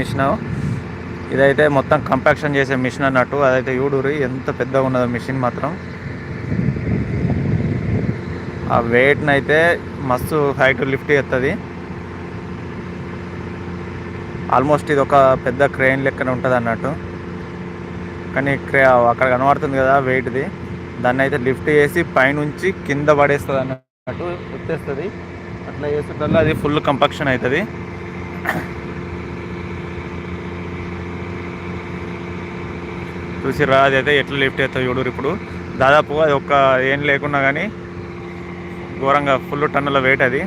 Machine. ఇదైతే మొత్తం compaction చేసే మిషన్ అన్నట్టు. అదైతే యూడూరి ఎంత పెద్దగా ఉన్నదో మిషన్ మాత్రం. ఆ వెయిట్ని అయితే మస్తు హైట్ లిఫ్ట్ చేస్తుంది ఆల్మోస్ట్ ఇది ఒక పెద్ద క్రెయిన్ లెక్కన ఉంటుంది అన్నట్టు. కానీ క్రే అక్కడ కనబడుతుంది కదా వెయిట్ది దాన్ని అయితే లిఫ్ట్ చేసి పైనుంచి కింద పడేస్తుంది అన్నట్టు ఎత్తేస్తుంది. అట్లా చేస్తుంటల్లా అది ఫుల్ కంపాక్షన్ అవుతుంది చూసిరా రాదు అయితే ఎట్లా లిఫ్ట్ అవుతుంది చూడరు ఇప్పుడు. దాదాపు అది ఒక్క ఏం లేకున్నా కానీ ఘోరంగా ఫుల్ టన్నుల వెయిట్ అది.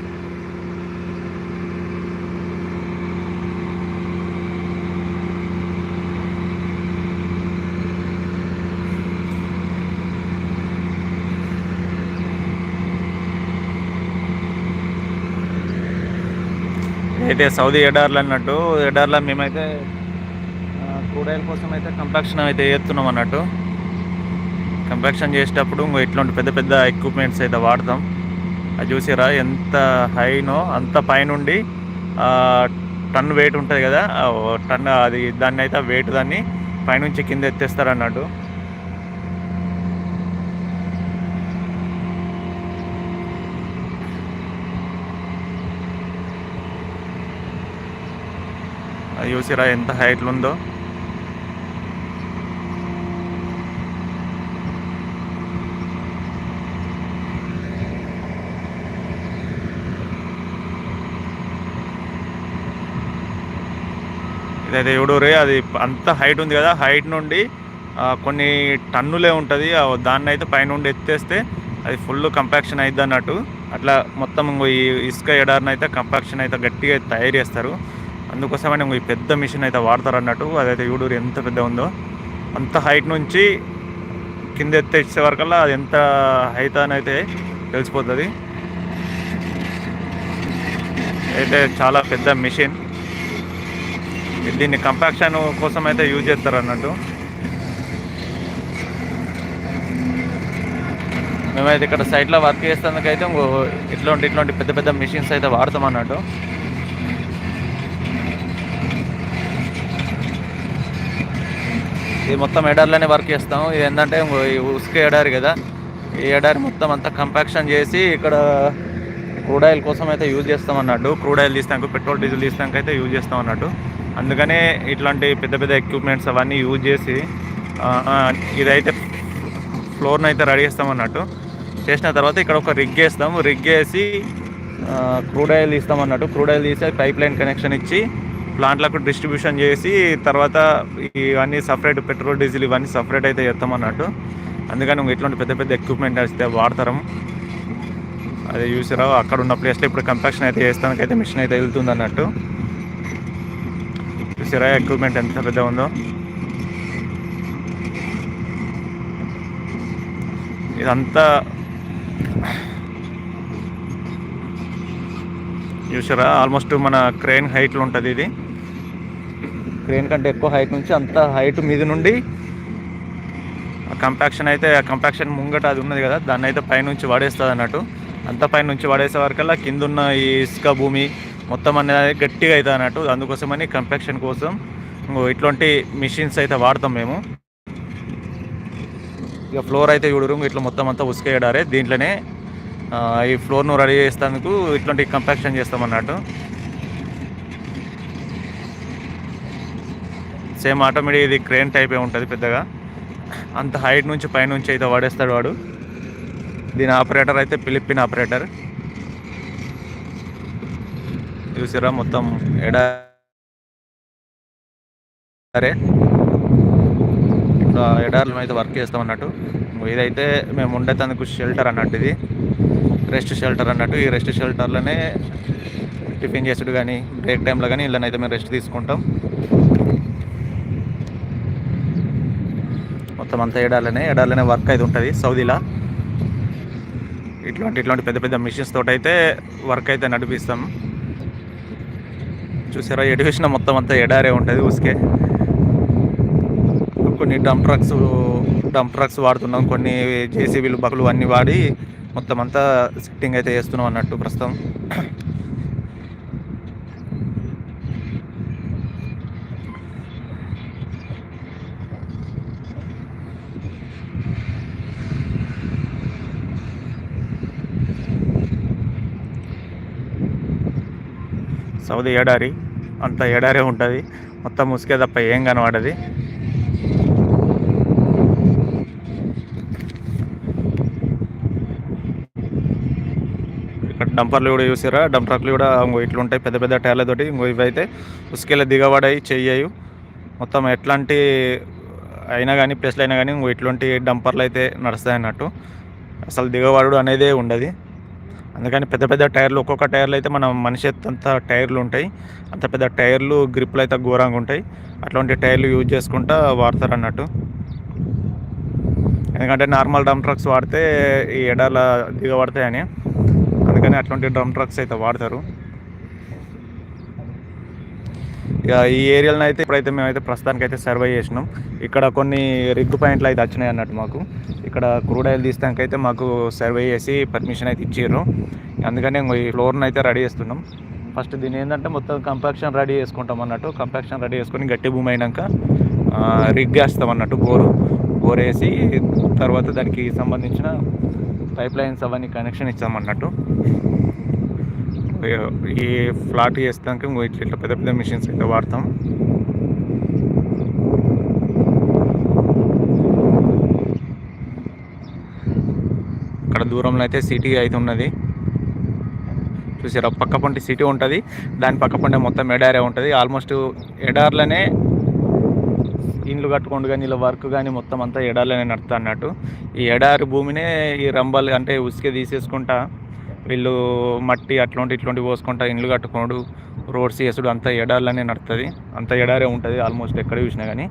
అయితే సౌదీ ఎడార్లు అన్నట్టు ఎడార్లో మేమైతే కూడాయిల కోసం అయితే కంపాక్షన్ అయితే వేస్తున్నాం అన్నట్టు. కంపాక్షన్ చేసేటప్పుడు ఇంకో ఇట్లాంటి పెద్ద పెద్ద ఎక్విప్మెంట్స్ అయితే వాడతాం. అది చూసారా ఎంత హైనో అంత పైనుండి టన్ వెయిట్ ఉంటుంది కదా టన్ అది దాన్ని అయితే వెయిట్ దాన్ని పైనుంచి కింద ఎత్తేస్తారు అన్నట్టు. అది చూసిరా ఎంత హైట్లు ఉందో. ఇదైతే ఎవడూరే అది అంత హైట్ ఉంది కదా హైట్ నుండి కొన్ని టన్నులే ఉంటుంది. దాన్ని అయితే పైనుండి ఎత్తేస్తే అది ఫుల్ కంపాక్షన్ అవుతుంది అన్నట్టు. అట్లా మొత్తం ఈ ఇసుక ఎడారిని అయితే కంపాక్షన్ అయితే గట్టిగా తయారు చేస్తారు. అందుకోసమని ఈ పెద్ద మిషన్ అయితే వాడతారు అన్నట్టు. అదైతే యూడూరు ఎంత పెద్ద ఉందో. అంత హైట్ నుంచి కింద ఎత్తేసే వరకల్లా అది ఎంత హైట్ అని అయితే తెలిసిపోతుంది. అయితే చాలా పెద్ద మిషన్ దీన్ని కంపాక్షన్ కోసం అయితే యూజ్ చేస్తారు అన్నట్టు మేమైతే ఇక్కడ సైట్లో వర్క్ చేసేందుకైతే ఇట్లాంటి ఇట్లాంటి పెద్ద పెద్ద మిషన్స్ అయితే వాడతాం అన్నట్టు ఇది మొత్తం ఎడార్లోనే వర్క్ చేస్తాం. ఇది ఏంటంటే ఈ ఉసుక ఎడారి కదా. ఈ ఎడారి మొత్తం అంతా కంపాక్షన్ చేసి ఇక్కడ క్రూడ్ ఆయిల్ కోసం అయితే యూజ్ చేస్తాం అన్నట్టు క్రూడ్ ఆయిల్ తీస్తాక పెట్రోల్ డీజిల్ తీస్తాక అయితే యూజ్ చేస్తాం అన్నట్టు అందుకనే ఇట్లాంటి పెద్ద పెద్ద ఎక్విప్మెంట్స్ అవన్నీ యూజ్ చేసి ఇదైతే ఫ్లోర్ని అయితే రెడీ చేస్తాం అన్నట్టు చేసిన తర్వాత ఇక్కడ ఒక రిగ్ వేస్తాం రిగ్ వేసి క్రూడ్ ఆయిల్ తీస్తాం అన్నట్టు క్రూడ్ ఆయిల్ తీసి పైప్ లైన్ కనెక్షన్ ఇచ్చి ప్లాంట్లకు డిస్ట్రిబ్యూషన్ చేసి తర్వాత ఇవన్నీ సపరేట్ పెట్రోల్ డీజిల్ ఇవన్నీ సపరేట్ అయితే చేస్తాం అన్నట్టు అందుకని ఇంక ఇట్లాంటి పెద్ద పెద్ద ఎక్విప్మెంట్ అయితే వాడతారు. అదే చూసారా అక్కడ ఉన్న ప్లేస్లో ఇప్పుడు కంపాక్షన్ అయితే చేస్తానికి అయితే మిషన్ అయితే వెళ్తుంది అన్నట్టు చూసారా ఎక్విప్మెంట్ ఎంత పెద్ద ఉందో. ఇదంతా చూసారా? ఆల్మోస్ట్ మన క్రెయిన్ హైట్లో ఉంటుంది ఇది. క్రెయిన్ కంటే ఎక్కువ హైట్ నుంచి అంత హైట్ మీద నుండి కంపాక్షన్ అయితే కంపాక్షన్ ముంగట అది ఉన్నది కదా దాన్ని అయితే పైనుంచి వాడేస్తుంది అన్నట్టు అంత పైనుంచి వాడేసే వరకల్లా కింద ఉన్న ఈ ఇసుక భూమి మొత్తం అనేది గట్టిగా అవుతుంది అన్నట్టు. అందుకోసమని కంపెక్షన్ కోసం ఇట్లాంటి మిషన్స్ అయితే వాడతాం మేము. ఇక ఫ్లోర్ అయితే చూడరు ఇట్లా మొత్తం అంతా ఉసుకేయడారే. దీంట్లోనే ఈ ఫ్లోర్ను రెడీ చేసేందుకు ఇట్లాంటి కంపాక్షన్ చేస్తాం అన్నట్టు. సేమ్ ఆటోమేటిక్ ఇది క్రేన్ టైపే ఉంటుంది పెద్దగా. అంత హైట్ నుంచి పైనుంచి అయితే వాడేస్తాడు వాడు. దీని ఆపరేటర్ అయితే ఫిలిపిన్ ఆపరేటర్ చూసారా మొత్తం ఎడా సరే. ఇట్లా ఎడార్లు అయితే వర్క్ చేస్తాం అన్నట్టు. ఇదైతే మేము ఉండేందుకు షెల్టర్ అన్నట్టు ఇది రెస్ట్ షెల్టర్ అన్నట్టు. ఈ రెస్ట్ షెల్టర్లోనే టిఫిన్ చేసుడు కానీ బ్రేక్ టైంలో కానీ ఇళ్ళనైతే మేము రెస్ట్ తీసుకుంటాం. మొత్తం అంతా ఎడాలనే ఎడాలనే వర్క్ అయితే ఉంటుంది సౌదీలో. ఇట్లాంటి ఇట్లాంటి పెద్ద పెద్ద మిషన్స్ తోటైతే అయితే వర్క్ అయితే నడిపిస్తాం. చూసారా? ఎటు చూసినా మొత్తం అంతా ఎడారే ఉంటుంది ఉసుకే కొన్ని డంప్ ట్రక్స్ డంప్ ట్రక్స్ వాడుతున్నాం. కొన్ని జేసీబీలు బకులు అన్నీ వాడి మొత్తం అంతా సిట్టింగ్ అయితే చేస్తున్నాం అన్నట్టు ప్రస్తుతం. సౌదీ ఎడారి. అంత ఎడారే ఉంటుంది. మొత్తం ముసుకే తప్ప ఏం కనబడది. ఇక్కడ డంపర్లు కూడా చూసారా డంపర్లు కూడా ఇంకో ఇట్లుంటాయి పెద్ద పెద్ద టైర్లతోటి ఇంకో ఇవైతే ఉసుకెళ్ళ దిగబడాయి చెయ్యవు మొత్తం ఎట్లాంటి అయినా కానీ ప్లేస్లు అయినా కానీ ఇంకో ఇట్లాంటి డంపర్లు అయితే నడుస్తాయి అన్నట్టు. అసలు దిగబడు అనేదే ఉండదు. అందుకని పెద్ద పెద్ద టైర్లు ఒక్కొక్క టైర్లు అయితే మన మనిషి అంత టైర్లు ఉంటాయి. అంత పెద్ద టైర్లు గ్రిప్లు అయితే ఘోరంగా ఉంటాయి. అట్లాంటి టైర్లు యూజ్ చేసుకుంటా వాడతారు అన్నట్టు. ఎందుకంటే నార్మల్ డ్రమ్ ట్రక్స్ వాడితే ఈ ఎడాల దిగబడతాయని. అందుకని అట్లాంటి డ్రమ్ ట్రక్స్ అయితే వాడతారు. ఇక ఈ ఏరియాలను అయితే ఇప్పుడైతే మేమైతే ప్రస్తుతానికి అయితే సర్వే చేసినాం. ఇక్కడ కొన్ని రిగ్ పాయింట్లు అయితే వచ్చినాయి అన్నట్టు మాకు. ఇక్కడ క్రూడ్ ఆయిల్ తీస్తానికి అయితే మాకు సర్వే చేసి పర్మిషన్ అయితే ఇచ్చారు అందుకని ఈ ఫ్లోర్ని అయితే రెడీ చేస్తున్నాం. ఫస్ట్ దీని ఏంటంటే మొత్తం కంపాక్షన్ రెడీ చేసుకుంటాం అన్నట్టు. కంపాక్షన్ రెడీ చేసుకొని గట్టి భూమి అయినాక రిగ్ వేస్తాం అన్నట్టు బోరు. బోర్ వేసి తర్వాత దానికి సంబంధించిన పైప్ లైన్స్ అవన్నీ కనెక్షన్ ఇస్తాం అన్నట్టు. ఈ ఫ్లాట్ చేస్తాక ఇంకో ఇట్లా ఇట్లా పెద్ద పెద్ద మిషన్స్ అయితే వాడతాం. అక్కడ దూరంలో అయితే సిటీ అయితే ఉన్నది. చూసారా పక్క పంటి సిటీ ఉంటుంది. దాని పక్క పంటే మొత్తం ఎడారే ఉంటుంది. ఆల్మోస్ట్ ఎడార్లోనే ఇండ్లు కట్టుకోండు కానీ ఇలా వర్క్ కానీ మొత్తం అంతా ఎడార్లనే నడుతా అన్నట్టు ఈ ఎడారి భూమినే ఈ రంబలు అంటే ఉసుకే తీసేసుకుంటా వీళ్ళు మట్టి అట్లాంటి ఇట్లాంటి పోసుకుంటా ఇండ్లు కట్టుకోడు రోడ్స్ చేసుడు అంత ఎడార్లోనే నడుతుంది అంత ఎడారే ఉంటుంది ఆల్మోస్ట్ ఎక్కడ చూసినా కానీ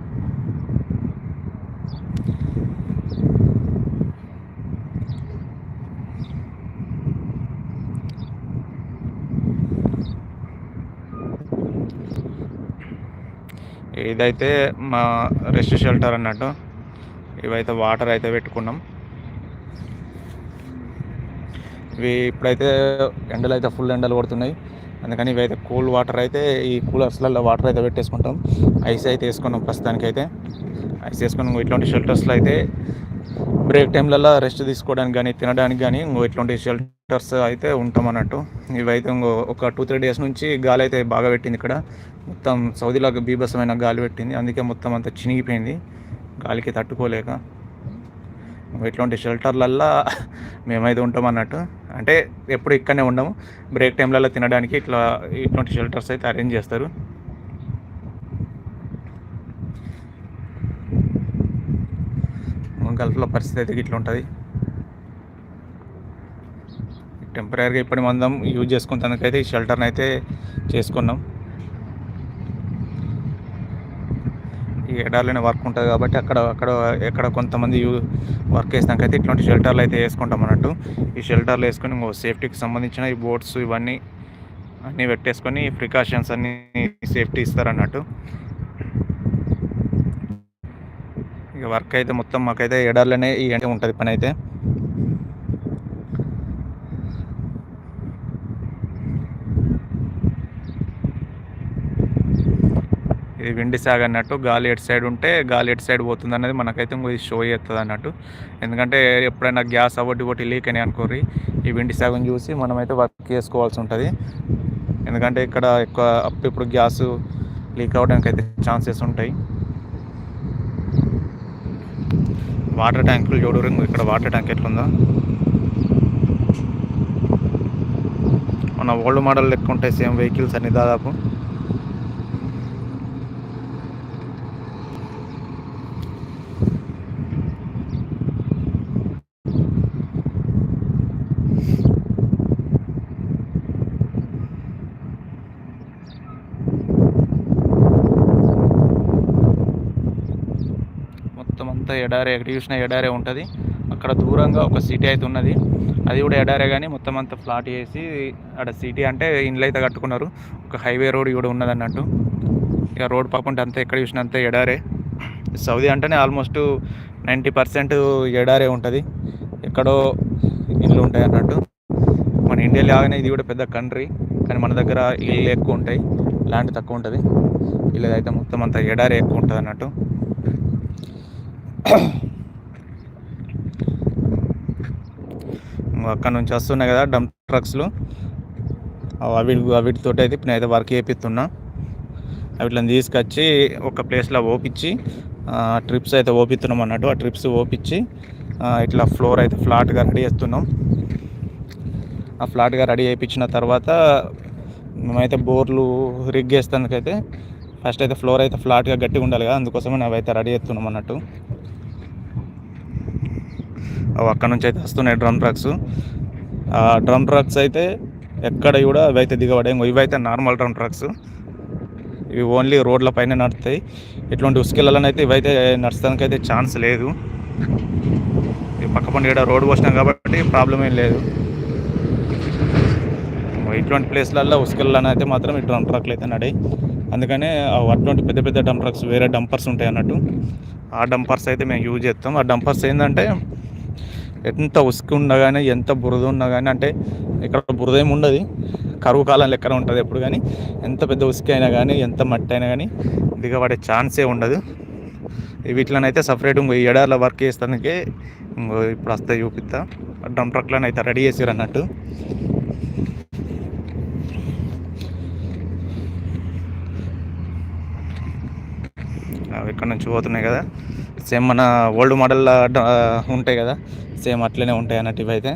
ఇదైతే మా రెస్ట్ షెల్టర్ అన్నట్టు ఇవైతే వాటర్ అయితే పెట్టుకున్నాం. ఇవి ఇప్పుడైతే ఎండలు అయితే ఫుల్ ఎండలు కొడుతున్నాయి. అందుకని ఇవైతే కూల్ వాటర్ అయితే ఈ కూలర్స్లలో వాటర్ అయితే పెట్టేసుకుంటాం. ఐస్ అయితే వేసుకున్నాం ప్రస్తుతానికి అయితే ఐస్ వేసుకున్నాం. ఇట్లాంటి షెల్టర్స్లో అయితే బ్రేక్ టైంలలో రెస్ట్ తీసుకోవడానికి కానీ తినడానికి కానీ ఇంకో ఇట్లాంటి షెల్టర్స్ అయితే ఉంటాం అన్నట్టు. ఇవైతే ఇంకో ఒక టూ త్రీ డేస్ నుంచి గాలి అయితే బాగా పెట్టింది ఇక్కడ. మొత్తం సౌదీలాగా బీభత్సమైన గాలి పెట్టింది. అందుకే మొత్తం అంతా చినిగిపోయింది. గాలికి తట్టుకోలేక. ఇట్లాంటి షెల్టర్లల్లో మేమైతే ఉంటాం అన్నట్టు. అంటే ఎప్పుడు ఇక్కడనే ఉండము. బ్రేక్ టైంలలో తినడానికి ఇట్లా ఇటువంటి షెల్టర్స్ అయితే అరేంజ్ చేస్తారు. గల్ఫ్లో పరిస్థితి అయితే ఇట్లా ఉంటుంది. టెంపరీగా ఇప్పటి మందం యూజ్ చేసుకున్నందుకైతే ఈ షెల్టర్ని అయితే చేసుకున్నాం. ఎడార్లోనే వర్క్ ఉంటుంది కాబట్టి అక్కడ అక్కడ ఎక్కడ కొంతమంది యూ వర్క్ వేసినాకైతే ఇట్లాంటి షెల్టర్లు అయితే వేసుకుంటాం అన్నట్టు. ఈ షెల్టర్లు వేసుకొని ఇంకో సేఫ్టీకి సంబంధించిన ఈ బోట్స్ ఇవన్నీ అన్నీ పెట్టేసుకొని ప్రికాషన్స్ అన్నీ సేఫ్టీ ఇస్తారన్నట్టు. ఇక వర్క్ అయితే మొత్తం మాకైతే ఎడార్లోనే ఈ ఉంటుంది పని అయితే విండి సాగ్ అన్నట్టు గాలి ఎటు సైడ్ ఉంటే గాలి ఎటు సైడ్ పోతుంది అనేది మనకైతే ఇది షో చేస్తుంది అన్నట్టు. ఎందుకంటే ఎప్పుడైనా గ్యాస్ అవటి ఒకటి లీక్ అని అనుకోరి ఈ విండి సాగుని చూసి మనమైతే వర్క్ చేసుకోవాల్సి ఉంటుంది. ఎందుకంటే ఇక్కడ ఎక్కువ అప్పుడు ఇప్పుడు గ్యాస్ లీక్ అవ్వడానికి అయితే ఛాన్సెస్ ఉంటాయి. వాటర్ ట్యాంకులు చూడరు ఇక్కడ వాటర్ ట్యాంక్ ఎట్లుందా. మన ఓల్డ్ మోడల్ లెక్క ఉంటాయి సేమ్ వెహికల్స్ అన్ని దాదాపు. మొత్తం అంతా ఎడారే ఎక్కడ చూసినా ఎడారే ఉంటుంది. అక్కడ దూరంగా ఒక సిటీ అయితే ఉన్నది. అది కూడా ఎడారే కానీ మొత్తం అంతా ఫ్లాట్ చేసి అక్కడ సిటీ అంటే ఇండ్లు అయితే కట్టుకున్నారు. ఒక హైవే రోడ్ కూడా ఉన్నది అన్నట్టు ఇక రోడ్ పాకుంటే అంతా ఎక్కడ చూసినా అంతా ఎడారే. సౌదీ అంటేనే ఆల్మోస్ట్ నైంటీ పర్సెంట్ ఎడారే ఉంటుంది. ఎక్కడో ఇల్లు ఉంటాయి అన్నట్టు మన ఇండియా లాగానే ఇది కూడా పెద్ద కంట్రీ కానీ మన దగ్గర ఇల్లు ఎక్కువ ఉంటాయి. ల్యాండ్ తక్కువ ఉంటుంది. వీళ్ళదైతే మొత్తం అంతా ఎడారే ఎక్కువ ఉంటుంది అన్నట్టు అక్కడ నుంచి వస్తున్నాయి కదా డంప్ ట్రక్స్లు అవి వీటితో అయితే ఇప్పుడు నేనైతే వర్క్ చేపిస్తున్నా. వీటిని తీసుకొచ్చి ఒక ప్లేస్లో ఓపించి ట్రిప్స్ అయితే ఓపిస్తున్నాం అన్నట్టు. ఆ ట్రిప్స్ ఓపించి ఇట్లా ఫ్లోర్ అయితే ఫ్లాట్గా రెడీ చేస్తున్నాం. ఆ ఫ్లాట్గా రెడీ చేయించిన తర్వాత మేమైతే బోర్లు రిగ్ వేస్తానికైతే ఫస్ట్ అయితే ఫ్లోర్ అయితే ఫ్లాట్గా గట్టిగా ఉండాలి కదా. అందుకోసమే అయితే రెడీ చేస్తున్నాం అన్నట్టు. అక్కడ నుంచి అయితే వస్తున్నాయి డ్రమ్ ట్రక్స్. ఆ డ్రమ్ ట్రక్స్ అయితే ఎక్కడ కూడా అవి అయితే దిగబడే ఇవైతే నార్మల్ డ్రమ్ ట్రక్స్. ఇవి ఓన్లీ రోడ్ల పైన నడుతాయి ఇటువంటి ఉసుకెళ్ళాలనైతే ఇవైతే నడచడానికి అయితే ఛాన్స్ లేదు. పక్క పండు ఇక్కడ రోడ్ పోసినాం కాబట్టి ప్రాబ్లం ఏం లేదు. ఇటువంటి ప్లేస్లలో ఉసుకెళ్ళాలని అయితే మాత్రం ఈ డ్రమ్ ట్రక్లు అయితే నడాయి. అందుకనే అటువంటి పెద్ద పెద్ద డంప్ ట్రక్స్ వేరే డంపర్స్ ఉంటాయి అన్నట్టు. ఆ డంపర్స్ అయితే మేము యూజ్ చేస్తాం. ఆ డంపర్స్ ఏంటంటే ఎంత ఉసుకు ఉన్నా కానీ ఎంత బురద ఉన్నా కానీ అంటే ఇక్కడ బురద ఏమి ఉండదు. కరువు కాలం లెక్కన ఉంటుంది ఎప్పుడు కానీ ఎంత పెద్ద ఉసుక అయినా కానీ ఎంత మట్టి అయినా కానీ దిగబడే ఛాన్సే ఉండదు. వీటిలోనైతే సపరేట్ ఇంకో ఎడార్లో వర్క్ చేస్తానికే ఇంకో ఇప్పుడు వస్తే చూపిస్తా. డ్రమ్ ట్రక్లను అయితే రెడీ చేసారు అన్నట్టు. అవి ఇక్కడ నుంచి పోతున్నాయి కదా. సేమ్ మన ఓల్డ్ మోడల్ ఉంటాయి కదా. సేమ్ అట్లనే ఉంటాయి అన్నట్టు ఇవైతే.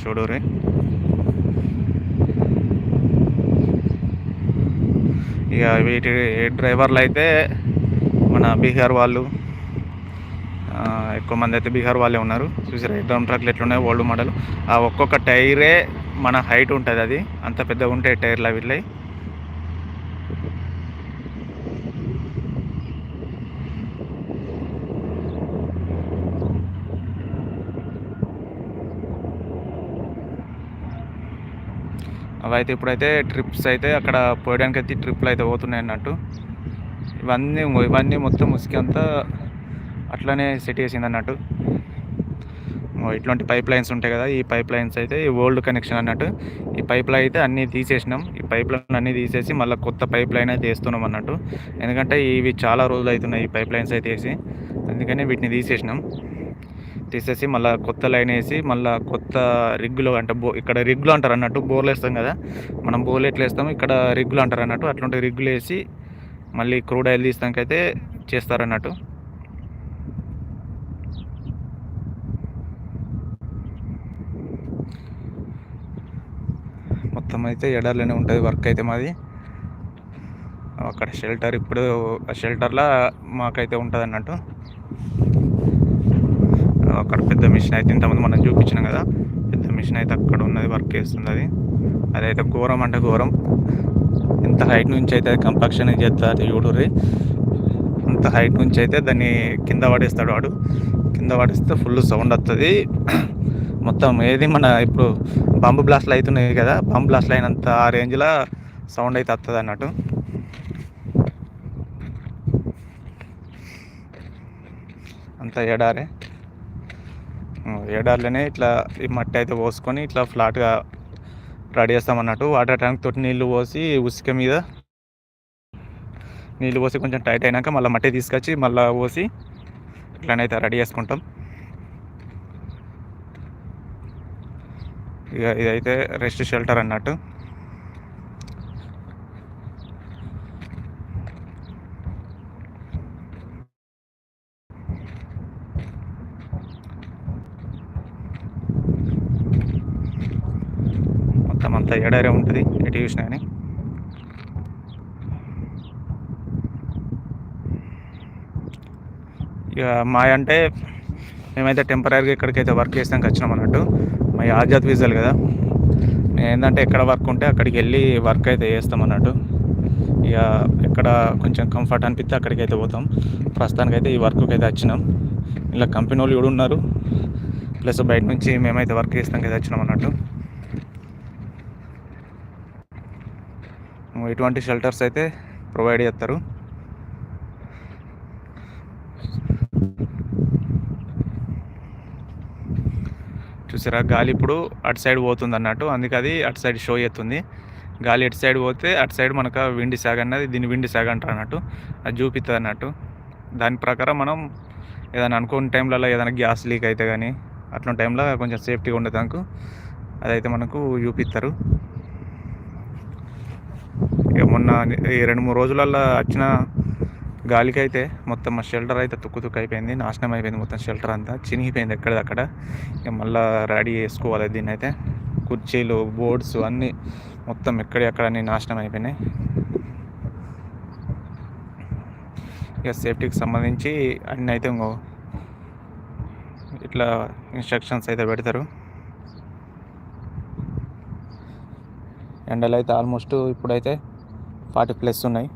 చూడరే ఇక వీటి డ్రైవర్లు అయితే మన బీహార్ వాళ్ళు ఎక్కువ మంది అయితే బీహార్ వాళ్ళే ఉన్నారు. చూసారా డ్రమ్ ట్రక్లు ఎట్లున్నాయి ఓల్డ్ మోడల్. ఆ ఒక్కొక్క టైరే మన హైట్ ఉంటుంది అది. అంత పెద్దగా ఉంటాయి టైర్లు అవి అవైతే ఇప్పుడైతే ట్రిప్స్ అయితే అక్కడ పోయడానికి అయితే ట్రిప్లు అయితే పోతున్నాయి అన్నట్టు. ఇవన్నీ ఇవన్నీ మొత్తం ముసుకి అంతా అట్లనే సెట్ చేసింది అన్నట్టు. ఇట్లాంటి పైప్ లైన్స్ ఉంటాయి కదా ఈ పైప్ లైన్స్ అయితే ఈ ఓల్డ్ కనెక్షన్ అన్నట్టు. ఈ పైప్లో అయితే అన్నీ తీసేసినాం. ఈ పైప్ లైన్ అన్నీ తీసేసి మళ్ళీ కొత్త పైప్ లైన్ అయితే వేస్తున్నాం అన్నట్టు. ఎందుకంటే ఇవి చాలా రోజులు అవుతున్నాయి ఈ పైప్ లైన్స్ అయితే వేసి. అందుకని వీటిని తీసేసినాం. తీసేసి మళ్ళీ కొత్త లైన్ వేసి మళ్ళీ కొత్త రిగ్గులు అంటే బో ఇక్కడ రిగ్గులు అంటారు అన్నట్టు బోర్లు వేస్తాం కదా. మనం బోర్లు ఎట్లా వేస్తాము ఇక్కడ రిగ్గులు అంటారు అన్నట్టు. అట్లాంటి రిగ్గులు వేసి మళ్ళీ క్రూడ్ ఆయిల్ తీస్తానికైతే చేస్తారన్నట్టు మొత్తం అయితే ఎడార్లోనే ఉంటుంది వర్క్ అయితే మాది. అక్కడ షెల్టర్ ఇప్పుడు షెల్టర్లో మాకైతే ఉంటుంది అన్నట్టు అక్కడ పెద్ద మిషన్ అయితే ఇంతమంది మనం చూపించినాం కదా పెద్ద మిషన్ అయితే అక్కడ ఉన్నది వర్క్ చేస్తుంది అది. అదైతే ఘోరం అంటే ఘోరం. ఎంత హైట్ నుంచి అయితే కంపాక్షన్ చేస్తారు చూడుర్రి. అంత హైట్ నుంచి అయితే దాన్ని కింద పడేస్తాడు వాడు. కింద పడేస్తే ఫుల్ సౌండ్ వస్తుంది మొత్తం ఏది మన ఇప్పుడు బంబు బ్లాస్ట్లు అవుతున్నాయి కదా బంబు బ్లాస్ట్లు అయినంత ఆ రేంజ్లో సౌండ్ అయితే వస్తుంది అన్నట్టు. అంత ఏడారే. ఏడార్లోనే ఇట్లా ఈ మట్టి అయితే పోసుకొని ఇట్లా ఫ్లాట్గా రెడీ చేస్తామన్నట్టు వాటర్ ట్యాంక్ తోటి నీళ్ళు పోసి ఉసుక మీద నీళ్ళు పోసి కొంచెం టైట్ అయినాక మళ్ళీ మట్టి తీసుకొచ్చి మళ్ళీ పోసి ఇట్లానైతే రెడీ చేసుకుంటాం. ఇక ఇదైతే రెస్ట్ షెల్టర్ అన్నట్టు. మొత్తం అంతా ఎడారే ఉంటుంది ఎటు చూసినా కానీ ఇక మా అంటే మేమైతే టెంపరీగా ఇక్కడికైతే వర్క్ చేస్తాం వచ్చినాం అన్నట్టు. మై ఆజాద్ విజల్ కదా. ఏంటంటే ఎక్కడ వర్క్ ఉంటే అక్కడికి వెళ్ళి వర్క్ అయితే చేస్తాం అన్నట్టు. ఇక ఎక్కడ కొంచెం కంఫర్ట్ అనిపిస్తే అక్కడికి అయితే పోతాం. ప్రస్తుతానికైతే ఈ వర్క్కి అయితే వచ్చినాం. ఇలా కంపెనీ వాళ్ళు కూడా ఉన్నారు. ప్లస్ బయట నుంచి మేమైతే వర్క్ చేస్తాం కదా వచ్చినాం అన్నట్టు. ఇటువంటి షెల్టర్స్ అయితే ప్రొవైడ్ చేస్తారు. చూసారా గాలి ఇప్పుడు అటు సైడ్ పోతుంది అన్నట్టు అందుకే అది అటు సైడ్ షో చేస్తుంది. గాలి ఎటు సైడ్ పోతే అటు సైడ్ మనకు విండి సాగ్ అన్నది దీన్ని విండి సాగ్ అంటారు అన్నట్టు అది చూపిస్తుంది అన్నట్టు. దాని ప్రకారం మనం ఏదైనా అనుకున్న టైంలలో ఏదైనా గ్యాస్ లీక్ అయితే కానీ అట్లా టైంలో కొంచెం సేఫ్టీగా ఉండేదానికి అదైతే మనకు చూపిస్తారు ఇక మొన్న ఈ రెండు మూడు రోజులల్లో వచ్చిన గాలికి అయితే మొత్తం మా షెల్టర్ అయితే తుక్కు తుక్కు అయిపోయింది నాశనం అయిపోయింది మొత్తం షెల్టర్ అంతా. చినిగిపోయింది ఎక్కడిదక్కడ ఇక మళ్ళీ రెడీ చేసుకోవాలి దీన్ని అయితే కుర్చీలు బోర్డ్స్ అన్నీ మొత్తం ఎక్కడెక్కడ అన్నీ నాశనం అయిపోయినాయి. ఇక సేఫ్టీకి సంబంధించి అన్నీ అయితే ఇంకో ఇట్లా ఇన్స్ట్రక్షన్స్ అయితే పెడతారు. ఎండలు అయితే ఆల్మోస్ట్ ఇప్పుడైతే ఫార్టీ ప్లస్ ఉన్నాయి.